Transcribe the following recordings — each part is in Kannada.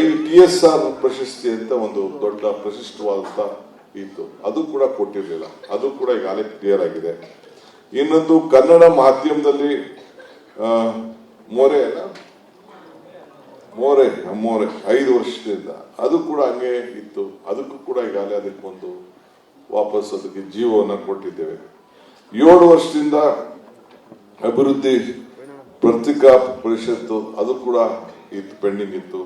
ಐ ಟಿ ಎಸ್ ಆರ್ ಪ್ರಶಸ್ತಿ ಅಂತ ಒಂದು ದೊಡ್ಡ ಪ್ರಶಸ್ತವಾದಂತ ಇತ್ತು. ಅದು ಕೂಡ ಕೊಟ್ಟಿರಲಿಲ್ಲ. ಅದು ಕೂಡ ಈಗಾಗಲೇ ಕ್ಲಿಯರ್ ಆಗಿದೆ. ಇನ್ನೊಂದು ಕನ್ನಡ ಮಾಧ್ಯಮದಲ್ಲಿ ಮೋರೆ ಮೋರೆ ಮೋರೆ, ಐದು ವರ್ಷದಿಂದ. ಅದು ಕೂಡ ಹಂಗೆ ಇತ್ತು. ಅದಕ್ಕೂ ಕೂಡ ಈಗಾಗಲೇ ಅದಕ್ಕೊಂದು ವಾಪಸ್ ಅದಕ್ಕೆ ಜೀವವನ್ನು ಕೊಟ್ಟಿದ್ದೇವೆ. ಏಳು ವರ್ಷದಿಂದ ಅಭಿವೃದ್ಧಿ ಪತ್ರಿಕಾ ಪರಿಷತ್ತು, ಅದು ಕೂಡ ಇತ್ತು, ಪೆಂಡಿಂಗ್ ಇತ್ತು.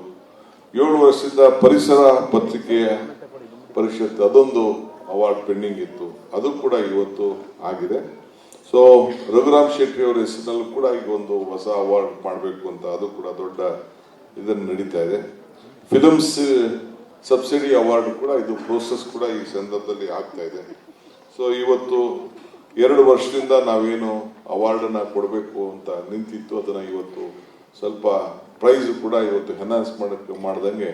ಏಳು ವರ್ಷದಿಂದ ಪರಿಸರ ಪತ್ರಿಕೆಯ ಪರಿಷತ್ ಅದೊಂದು ಅವಾರ್ಡ್ ಪೆಂಡಿಂಗ್ ಇತ್ತು. ಅದು ಕೂಡ ಇವತ್ತು ಆಗಿದೆ. ಸೊ ರಘುರಾಮ್ ಶೆಟ್ಟಿ ಅವರ ಹೆಸರಿನಲ್ಲೂ ಕೂಡ ಈಗ ಒಂದು ಹೊಸ ಅವಾರ್ಡ್ ಮಾಡಬೇಕು ಅಂತ ಅದು ಕೂಡ ದೊಡ್ಡ ಇದನ್ನು ನಡೀತಾ ಇದೆ. ಫಿಲಮ್ಸ್ ಸಬ್ಸಿಡಿ ಅವಾರ್ಡ್ ಕೂಡ ಇದು ಪ್ರೋಸೆಸ್ ಕೂಡ ಈ ಸಂದರ್ಭದಲ್ಲಿ ಆಗ್ತಾ ಇದೆ. ಸೊ ಇವತ್ತು ಎರಡು ವರ್ಷದಿಂದ ನಾವೇನು ಅವಾರ್ಡನ್ನು ಕೊಡಬೇಕು ಅಂತ ನಿಂತಿತ್ತು, ಅದನ್ನು ಇವತ್ತು ಸ್ವಲ್ಪ ಪ್ರೈಸ್ ಕೂಡ ಇವತ್ತು ಹೆನಾನ್ಸ್ ಮಾಡಕ್ಕೆ ಮಾಡ್ದಂಗೆ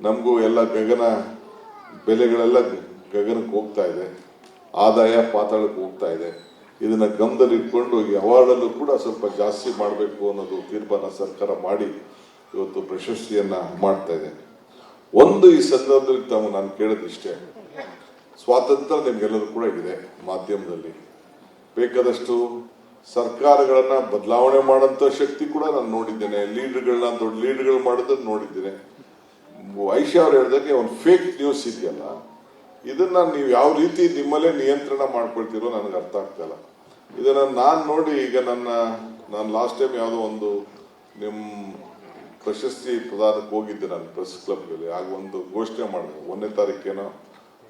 ನಮಗೂ ಎಲ್ಲ ಗಗನ ಬೆಲೆಗಳೆಲ್ಲ ಗಗನಕ್ಕೆ ಹೋಗ್ತಾ ಇದೆ. ಆದಾಯ ಪಾತಾಳಕ್ಕೆ ಹೋಗ್ತಾ ಇದೆ. ಇದನ್ನು ಗಮನದಲ್ಲಿ ಇಟ್ಕೊಂಡು ಈ ಅವಾರ್ಡಲ್ಲೂ ಕೂಡ ಸ್ವಲ್ಪ ಜಾಸ್ತಿ ಮಾಡಬೇಕು ಅನ್ನೋದು ತೀರ್ಮಾನ ಸರ್ಕಾರ ಮಾಡಿ ಇವತ್ತು ಪ್ರಶಸ್ತಿಯನ್ನು ಮಾಡ್ತಾ ಇದೆ. ಒಂದು ಈ ಸಂದರ್ಭದಲ್ಲಿ ತಾವು ನಾನು ಕೇಳೋದಿಷ್ಟೇ. ಸ್ವಾತಂತ್ರ್ಯ ನಿಮಗೆಲ್ಲರೂ ಕೂಡ ಇದೆ ಮಾಧ್ಯಮದಲ್ಲಿ. ಬೇಕಾದಷ್ಟು ಸರ್ಕಾರಗಳನ್ನ ಬದಲಾವಣೆ ಮಾಡೋಂಥ ಶಕ್ತಿ ಕೂಡ ನಾನು ನೋಡಿದ್ದೇನೆ. ಲೀಡರ್ಗಳನ್ನ ದೊಡ್ಡ ಲೀಡರ್ಗಳು ಮಾಡೋದನ್ನ ನೋಡಿದ್ದೇನೆ. ಐಷಾ ಅವ್ರು ಹೇಳ್ದಂಗೆ ಒಂದು ಫೇಕ್ ನ್ಯೂಸ್ ಇದೆಯಲ್ಲ, ಇದನ್ನ ನೀವು ಯಾವ ರೀತಿ ನಿಮ್ಮಲ್ಲೇ ನಿಯಂತ್ರಣ ಮಾಡ್ಕೊಳ್ತೀರೋ ನನಗೆ ಅರ್ಥ ಆಗ್ತಾ ಇಲ್ಲ. ಇದನ್ನ ನಾನು ನೋಡಿ ಈಗ ನನ್ನ, ನಾನು ಲಾಸ್ಟ್ ಟೈಮ್ ಯಾವುದೋ ಒಂದು ನಿಮ್ಮ ಪ್ರಶಸ್ತಿ ಪ್ರದಾನಕ್ಕೆ ಹೋಗಿದ್ದೆ ನಾನು ಪ್ರೆಸ್ ಕ್ಲಬ್ನಲ್ಲಿ ಆಗ ಒಂದು ಘೋಷಣೆ ಮಾಡಿದೆ, ಒಂದನೇ ತಾರೀಕೇನೋ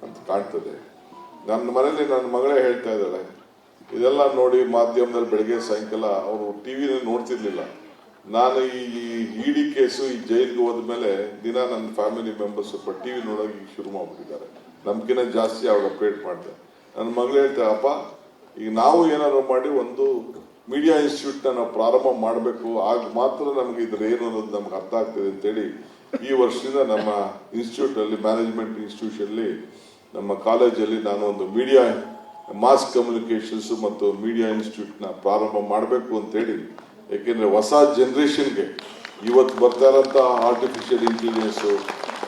ಅಂತ ಕಾಣ್ತದೆ. ನನ್ನ ಮನೇಲಿ ನನ್ನ ಮಗಳೇ ಹೇಳ್ತಾ ಇದ್ದಾಳೆ ಇದೆಲ್ಲ ನೋಡಿ ಮಾಧ್ಯಮದಲ್ಲಿ ಬೆಳಗ್ಗೆ ಸಾಯಂಕಾಲ ಅವರು ಟಿವಿನ ನೋಡ್ತಿರ್ಲಿಲ್ಲ. ನಾನು ಈ ಇಡಿ ಕೇಸು ಈ ಜೈಲಿಗೆ ಹೋದ್ಮೇಲೆ ದಿನ ನನ್ನ ಫ್ಯಾಮಿಲಿ ಮೆಂಬರ್ಸ್ ಸ್ವಲ್ಪ ಟಿವಿ ನೋಡೋಕೆ ಶುರು ಮಾಡ್ಬಿಟ್ಟಿದ್ದಾರೆ. ನಮ್ಗಿನ ಜಾಸ್ತಿ ಅವಾಗ ಅಪ್ಡೇಟ್ ಮಾಡಿದೆ. ನನ್ನ ಮಗಳು ಹೇಳ್ತಾರೆ ಅಪ್ಪ, ಈಗ ನಾವು ಏನಾದ್ರು ಮಾಡಿ ಒಂದು ಮೀಡಿಯಾ ಇನ್ಸ್ಟಿಟ್ಯೂಟ್ ನಾವು ಪ್ರಾರಂಭ ಮಾಡಬೇಕು. ಆಗ ಮಾತ್ರ ನಮ್ಗೆ ಇದ್ರ ಏನು ಅನ್ನೋದು ನಮ್ಗೆ ಅರ್ಥ ಆಗ್ತದೆ ಅಂತೇಳಿ ಈ ವರ್ಷದಿಂದ ನಮ್ಮ ಇನ್ಸ್ಟಿಟ್ಯೂಟ್ ಅಲ್ಲಿ ಮ್ಯಾನೇಜ್ಮೆಂಟ್ ಇನ್ಸ್ಟಿಟ್ಯೂಷನ್ ಅಲ್ಲಿ ನಮ್ಮ ಕಾಲೇಜಲ್ಲಿ ನಾನು ಒಂದು ಮೀಡಿಯಾ ಮಾಸ್ ಕಮ್ಯುನಿಕೇಶನ್ಸ್ ಮತ್ತು ಮೀಡಿಯಾ ಇನ್ಸ್ಟಿಟ್ಯೂಟ್ನ ಪ್ರಾರಂಭ ಮಾಡಬೇಕು ಅಂತೇಳಿ ಯಾಕೆಂದ್ರೆ ಹೊಸ ಜನ್ರೇಷನ್ಗೆ ಇವತ್ತು ಬರ್ತಾ ಇರೋಂಥ ಆರ್ಟಿಫಿಷಿಯಲ್ ಇಂಟೆಲಿಜೆನ್ಸ್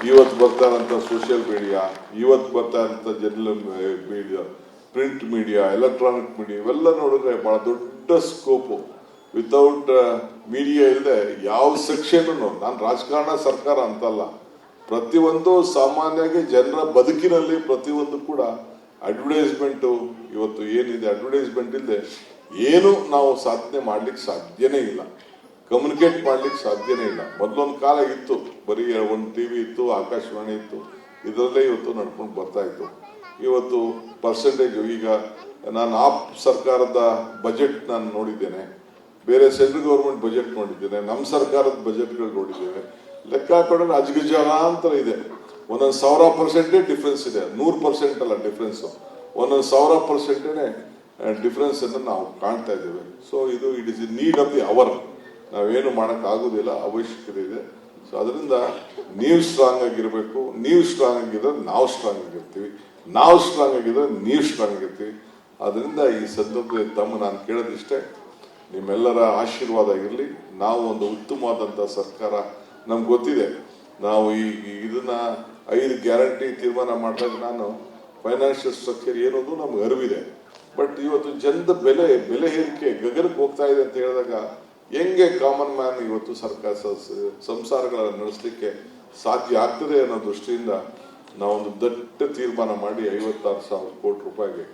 ಇವತ್ತು ಬರ್ತಾ ಇರೋಂಥ ಸೋಷಿಯಲ್ ಮೀಡಿಯಾ ಇವತ್ತು ಬರ್ತಾ ಇರೋಂಥ general media print media electronic media ಇವೆಲ್ಲ ನೋಡಿದ್ರೆ ಬಹಳ ದೊಡ್ಡ ಸ್ಕೋಪು ವಿತೌಟ್ ಮೀಡಿಯಾ ಇಲ್ಲದೆ ಯಾವ ಸೆಕ್ಷನ್ ನಾನು ರಾಜಕಾರಣ ಸರ್ಕಾರ ಅಂತಲ್ಲ, ಪ್ರತಿಯೊಂದು ಸಾಮಾನ್ಯವಾಗಿ ಜನರ ಬದುಕಿನಲ್ಲಿ ಪ್ರತಿಯೊಂದು ಕೂಡ ಅಡ್ವರ್ಟೈಸ್ಮೆಂಟ್ ಇವತ್ತು ಏನಿದೆ? ಅಡ್ವರ್ಟೈಸ್ಮೆಂಟ್ ಇಲ್ಲದೆ ಏನು ನಾವು ಸಾಧನೆ ಮಾಡ್ಲಿಕ್ಕೆ ಸಾಧ್ಯನೇ ಇಲ್ಲ. ಕಮ್ಯುನಿಕೇಟ್ ಮಾಡ್ಲಿಕ್ಕೆ ಸಾಧ್ಯನೇ ಇಲ್ಲ. ಮೊದಲೊಂದು ಕಾಲ ಇತ್ತು. ಬರೀ ಒಂದು ಟಿ ವಿ ಇತ್ತು, ಆಕಾಶವಾಣಿ ಇತ್ತು. ಇದರಲ್ಲೇ ಇವತ್ತು ನಡ್ಕೊಂಡು ಬರ್ತಾ ಇತ್ತು. ಇವತ್ತು ಪರ್ಸೆಂಟೇಜ್ ಈಗ ನಾನು ಆಪ್ ಸರ್ಕಾರದ ಬಜೆಟ್ ನಾನು ನೋಡಿದ್ದೇನೆ. ಬೇರೆ ಸೆಂಟ್ರಲ್ ಗೌರ್ಮೆಂಟ್ ಬಜೆಟ್ ನೋಡಿದ್ದೇನೆ. ನಮ್ಮ ಸರ್ಕಾರದ ಬಜೆಟ್ಗಳು ನೋಡಿದ್ದೇವೆ. ಲೆಕ್ಕ ಹಾಕೊಂಡ್ರೆ ಅಜ್ಗಜಾನಾಂತರ ಇದೆ. ಒಂದೊಂದು ಸಾವಿರ ಪರ್ಸೆಂಟೇ ಡಿಫ್ರೆನ್ಸ್ ಇದೆ. ನೂರು ಪರ್ಸೆಂಟ್ ಅಲ್ಲ ಡಿಫ್ರೆನ್ಸ್ ಒಂದೊಂದು ಸಾವಿರ ಪರ್ಸೆಂಟೇ ಡಿಫ್ರೆನ್ಸ್ ಅನ್ನು ನಾವು ಕಾಣ್ತಾ ಇದ್ದೇವೆ. ಸೊ ಇದು it is need of the hour ನಾವೇನು ಮಾಡಕ್ ಆಗುದಿಲ್ಲ, ಅವಶ್ಯಕತೆ ಇದೆ. ಸೊ ಅದರಿಂದ ನೀವು ಸ್ಟ್ರಾಂಗ್ ಆಗಿರಬೇಕು. ನೀವು ಸ್ಟ್ರಾಂಗ್ ಆಗಿದ್ರೆ ನಾವು ಸ್ಟ್ರಾಂಗ್ ಆಗಿರ್ತೀವಿ. ನಾವು ಸ್ಟ್ರಾಂಗ್ ಆಗಿದ್ರೆ ನೀವು ಸ್ಟ್ರಾಂಗ್ ಆಗಿರ್ತೀವಿ. ಅದರಿಂದ ಈ ಸಂದರ್ಭದಲ್ಲಿ ತಮ್ಮ ನಾನು ಕೇಳೋದಿಷ್ಟೇ ನಿಮ್ಮೆಲ್ಲರ ಆಶೀರ್ವಾದ ಇರಲಿ ನಾವು ಒಂದು ಉತ್ತಮವಾದಂಥ ಸರ್ಕಾರ ನಮ್ಗೆ ಗೊತ್ತಿದೆ. ನಾವು ಈ ಇದನ್ನ ಐದು ಗ್ಯಾರಂಟಿ ತೀರ್ಮಾನ ಮಾಡಿದಾಗ ನಾನು ಫೈನಾನ್ಷಿಯಲ್ ಸ್ಟ್ರಕ್ಚರ್ ಏನೋದು ನಮ್ಗೆ ಅರಿವಿದೆ. ಬಟ್ ಇವತ್ತು ಜನದ ಬೆಲೆ ಬೆಲೆ ಏರಿಕೆ ಗಗನಕ್ಕೆ ಹೋಗ್ತಾ ಇದೆ ಅಂತ ಹೇಳಿದಾಗ ಹೆಂಗೆ ಕಾಮನ್ ಮ್ಯಾನ್ ಇವತ್ತು ಸರ್ಕಾರ ಸಂಸಾರಗಳನ್ನು ನಡೆಸಲಿಕ್ಕೆ ಸಾಧ್ಯ ಆಗ್ತದೆ ಅನ್ನೋ ದೃಷ್ಟಿಯಿಂದ ನಾವೊಂದು ದಟ್ಟ ತೀರ್ಮಾನ ಮಾಡಿ ಐವತ್ತಾರು ಸಾವಿರ ಕೋಟಿ ರೂಪಾಯಿಗೆ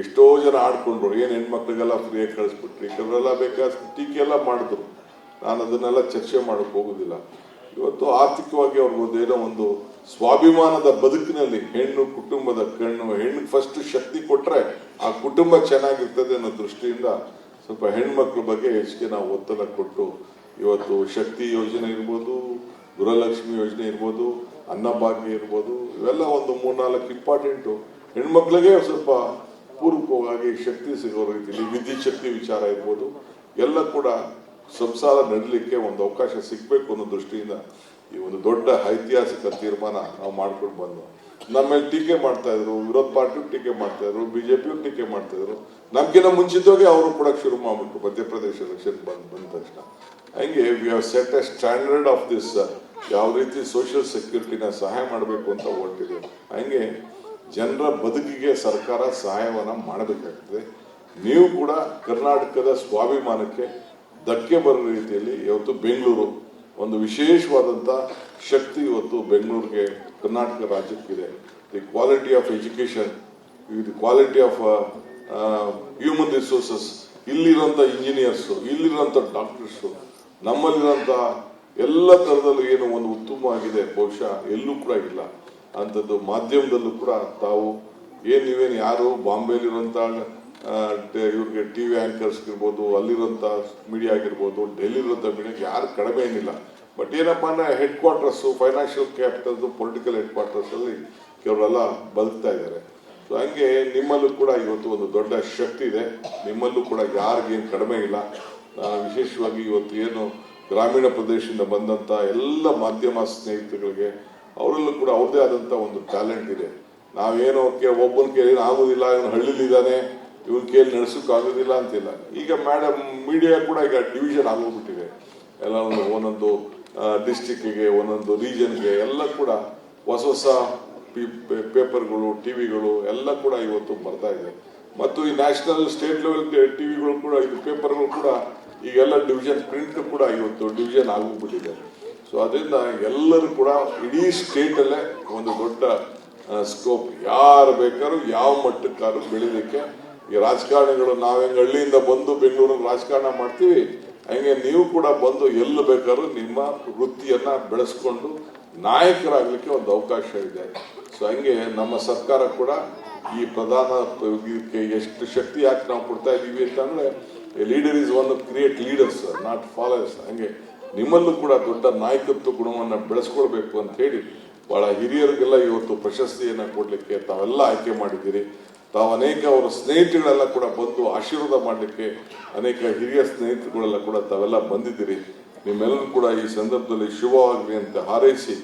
ಎಷ್ಟೋ ಜನ ಆಡ್ಕೊಂಡ್ರು. ಏನು ಹೆಣ್ಮಕ್ಳಿಗೆಲ್ಲ ಫ್ರೀಯಾಗಿ ಕಳಿಸ್ಬಿಟ್ರಿ. ಕೆಲವರೆಲ್ಲ ಬೇಕಾದ ಟೀಕೆ ಎಲ್ಲ ಮಾಡಿದ್ರು. ನಾನು ಅದನ್ನೆಲ್ಲ ಚರ್ಚೆ ಮಾಡೋಕ್ಕೆ ಹೋಗೋದಿಲ್ಲ. ಇವತ್ತು ಆರ್ಥಿಕವಾಗಿ ಅವ್ರಿಗೊಂದು ಏನೋ ಒಂದು ಸ್ವಾಭಿಮಾನದ ಬದುಕಿನಲ್ಲಿ ಹೆಣ್ಣು ಕುಟುಂಬದ ಕಣ್ಣು, ಹೆಣ್ಣು ಫಸ್ಟ್ ಶಕ್ತಿ ಕೊಟ್ಟರೆ ಆ ಕುಟುಂಬ ಚೆನ್ನಾಗಿರ್ತದೆ ಅನ್ನೋ ದೃಷ್ಟಿಯಿಂದ ಸ್ವಲ್ಪ ಹೆಣ್ಮಕ್ಳ ಬಗ್ಗೆ ಹೆಚ್ಚಿಗೆ ನಾವು ಒತ್ತಡ ಕೊಟ್ಟು ಇವತ್ತು ಶಕ್ತಿ ಯೋಜನೆ ಇರ್ಬೋದು, ಗೃಹಲಕ್ಷ್ಮಿ ಯೋಜನೆ ಇರ್ಬೋದು, ಅನ್ನಭಾಗ್ಯ ಇರ್ಬೋದು, ಇವೆಲ್ಲ ಒಂದು ಮೂರ್ನಾಲ್ಕು ಇಂಪಾರ್ಟೆಂಟು. ಹೆಣ್ಮಕ್ಳಿಗೆ ಸ್ವಲ್ಪ ಪೂರ್ವಕವಾಗಿ ಶಕ್ತಿ ಸಿಗೋ ರೀತಿಯಲ್ಲಿ ವಿದ್ಯುತ್ ಶಕ್ತಿ ವಿಚಾರ ಇರ್ಬೋದು. ಎಲ್ಲ ಕೂಡ ಸಂಸಾರ ನಡಲಿಕ್ಕೆ ಒಂದು ಅವಕಾಶ ಸಿಗಬೇಕು ಅನ್ನೋ ದೃಷ್ಟಿಯಿಂದ ಈ ಒಂದು ದೊಡ್ಡ ಐತಿಹಾಸಿಕ ತೀರ್ಮಾನ ನಾವು ಮಾಡ್ಕೊಂಡು ಬಂದು, ನಮ್ಮ ಮೇಲೆ ಟೀಕೆ ಮಾಡ್ತಾ ಇದ್ರು, ವಿರೋಧ ಪಾರ್ಟಿ ಟೀಕೆ ಮಾಡ್ತಾ ಇದ್ರು ಬಿಜೆಪಿ ಟೀಕೆ ಮಾಡ್ತಾ ಇದ್ರು. ನಮ್ಗಿನ್ನ ಮುಂಚಿತವಾಗಿ ಅವರು ಕೂಡ ಶುರು ಮಾಡ್ಬಿಟ್ರು, ಮಧ್ಯಪ್ರದೇಶ ಎಲೆಕ್ಷನ್ ಬಂದ್, ಬಂದ ತಕ್ಷಣ. ಹಂಗೆ we have set a standard of this ಯಾವ ರೀತಿ ಸೋಷಿಯಲ್ ಸೆಕ್ಯೂರಿಟಿನ ಸಹಾಯ ಮಾಡಬೇಕು ಅಂತ ಹೊರಟಿದೆ. ಹಂಗೆ ಜನರ ಬದುಕಿಗೆ ಸರ್ಕಾರ ಸಹಾಯವನ್ನ ಮಾಡಬೇಕಾಗ್ತದೆ. ನೀವು ಕೂಡ ಕರ್ನಾಟಕದ ಸ್ವಾಭಿಮಾನಕ್ಕೆ ಧಕ್ಕೆ ಬರೋ ರೀತಿಯಲ್ಲಿ ಇವತ್ತು ಬೆಂಗಳೂರು ಒಂದು ವಿಶೇಷವಾದಂಥ ಶಕ್ತಿ ಇವತ್ತು ಬೆಂಗಳೂರಿಗೆ Karnataka ರಾಜ್ಯಕ್ಕಿದೆ. The quality of education the quality of human resources ಇಲ್ಲಿರುವಂಥ ಇಂಜಿನಿಯರ್ಸು ಇಲ್ಲಿರೋಂಥ ಡಾಕ್ಟರ್ಸು ನಮ್ಮಲ್ಲಿರೋಂಥ ಎಲ್ಲ ಥರದಲ್ಲೂ ಏನು ಒಂದು ಉತ್ತಮ ಆಗಿದೆ. ಬಹುಶಃ ಎಲ್ಲೂ ಕೂಡ ಇಲ್ಲ. ಅಂಥದ್ದು ಮಾಧ್ಯಮದಲ್ಲೂ ಕೂಡ ತಾವು ಏನು ನೀವೇನು ಯಾರು ಬಾಂಬೆಲಿರುವಂಥ ಇವ್ರಿಗೆ ಟಿ ವಿ ಆ್ಯಂಕರ್ಸ್ ಇರ್ಬೋದು ಅಲ್ಲಿರುವಂಥ ಮೀಡಿಯಾ ಆಗಿರ್ಬೋದು ಡೆಲ್ಲಿಲಿರುವಂಥ ಮೀಡಿಯಾ ಯಾರು ಕಡಿಮೆ ಏನಿಲ್ಲ. ಬಟ್ ಏನಪ್ಪ ಅಂದ್ರೆ headquarters financial capital political headquarters ಅಲ್ಲಿ ಕೆಲವರೆಲ್ಲ ಬದುಕ್ತಾ ಇದ್ದಾರೆ. ಸೊ ಹಂಗೆ ನಿಮ್ಮಲ್ಲೂ ಕೂಡ ಇವತ್ತು ಒಂದು ದೊಡ್ಡ ಶಕ್ತಿ ಇದೆ. ನಿಮ್ಮಲ್ಲೂ ಕೂಡ ಯಾರಿಗೇನು ಕಡಿಮೆ ಇಲ್ಲ. ವಿಶೇಷವಾಗಿ ಇವತ್ತು ಏನು ಗ್ರಾಮೀಣ ಪ್ರದೇಶದಿಂದ ಬಂದಂತ ಎಲ್ಲ ಮಾಧ್ಯಮ ಸ್ನೇಹಿತರುಗಳಿಗೆ, ಅವರಲ್ಲೂ ಕೂಡ ಅವ್ರದೇ ಆದಂತ ಒಂದು ಟ್ಯಾಲೆಂಟ್ ಇದೆ. ನಾವೇನೋ ಒಬ್ಬನ ಕೇಳಿ ಆಗೋದಿಲ್ಲ ಇವನು ಹಳ್ಳಿಲಿದ್ದಾನೆ. ಇವನ್ ಕೇಳಿ ನಡೆಸೋಕೆ ಆಗೋದಿಲ್ಲ ಅಂತಿಲ್ಲ. ಈಗ ಮೇಡಮ್ ಮೀಡಿಯಾ ಕೂಡ ಈಗ ಡಿವಿಷನ್ ಆಗೋಗ್ಬಿಟ್ಟಿದೆ. ಎಲ್ಲ ಒಂದು ಒಂದೊಂದು ಡಿಸ್ಟಿಕ್ಕಿಗೆ ಒಂದೊಂದು ರೀಜನ್ಗೆ ಎಲ್ಲ ಕೂಡ ಹೊಸ ಹೊಸ ಪೇಪರ್ಗಳು ಟಿವಿಗಳು ಎಲ್ಲ ಕೂಡ ಇವತ್ತು ಬರ್ತಾ ಇದೆ. ಮತ್ತು ಈ ನ್ಯಾಷನಲ್ ಸ್ಟೇಟ್ ಲೆವೆಲ್ ಟಿವಿಗಳು ಕೂಡ, ಇದು ಪೇಪರ್ಗಳು ಕೂಡ, ಈಗೆಲ್ಲ ಡಿವಿಷನ್ ಪ್ರಿಂಟ್ ಕೂಡ ಇವತ್ತು ಡಿವಿಷನ್ ಆಗೋಗ್ಬಿಟ್ಟಿದೆ. ಸೊ ಅದರಿಂದ ಎಲ್ಲರೂ ಕೂಡ ಇಡೀ ಸ್ಟೇಟಲ್ಲೇ ಒಂದು ದೊಡ್ಡ ಸ್ಕೋಪ್ ಯಾರು ಬೇಕಾದ್ರೂ, ಯಾವ ಮಟ್ಟಕ್ಕಾದ್ರೂ ಬೆಳಿಲಿಕ್ಕೆ ಈ ರಾಜಕಾರಣಿಗಳು ನಾವ್ ಹೆಂಗ್ ಹಳ್ಳಿಯಿಂದ ಬಂದು ಬೆಂಗಳೂರಿನ ರಾಜಕಾರಣ ಮಾಡ್ತೀವಿ. ಹಂಗೆ ನೀವು ಕೂಡ ಬಂದು ಎಲ್ಲಿ ಬೇಕಾದ್ರೂ ನಿಮ್ಮ ವೃತ್ತಿಯನ್ನ ಬೆಳೆಸ್ಕೊಂಡು ನಾಯಕರಾಗಲಿಕ್ಕೆ ಒಂದು ಅವಕಾಶ ಇದೆ. ಸೊ ಹಂಗೆ ನಮ್ಮ ಸರ್ಕಾರ ಕೂಡ ಈ ಪ್ರಧಾನ ಇದಕ್ಕೆ ಎಷ್ಟು ಶಕ್ತಿ ಯಾಕೆ ನಾವು ಕೊಡ್ತಾ ಇದ್ದೀವಿ ಅಂತಂದ್ರೆ leader is one create leaders, not followers ಹಂಗೆ ನಿಮ್ಮಲ್ಲೂ ಕೂಡ ದೊಡ್ಡ ನಾಯಕತ್ವ ಗುಣವನ್ನು ಬೆಳೆಸ್ಕೊಳ್ಬೇಕು ಅಂತ ಹೇಳಿ, ಬಹಳ ಹಿರಿಯರಿಗೆಲ್ಲ ಇವತ್ತು ಪ್ರಶಸ್ತಿಯನ್ನ ಕೊಡ್ಲಿಕ್ಕೆ ತಾವೆಲ್ಲ ಆಯ್ಕೆ ಮಾಡಿದ್ದೀರಿ. ತಾವು ಅನೇಕ ಅವರ ಸ್ನೇಹಿತರುಗಳೆಲ್ಲ ಕೂಡ ಬಂದು ಆಶೀರ್ವಾದ ಮಾಡಲಿಕ್ಕೆ ಅನೇಕ ಹಿರಿಯ ಸ್ನೇಹಿತರುಗಳೆಲ್ಲ ಕೂಡ ತಾವೆಲ್ಲ ಬಂದಿದ್ದೀರಿ. ನಿಮ್ಮೆಲ್ಲರೂ ಕೂಡ ಈ ಸಂದರ್ಭದಲ್ಲಿ ಶುಭವಾಗಲಿ ಅಂತ ಹಾರೈಸಿ.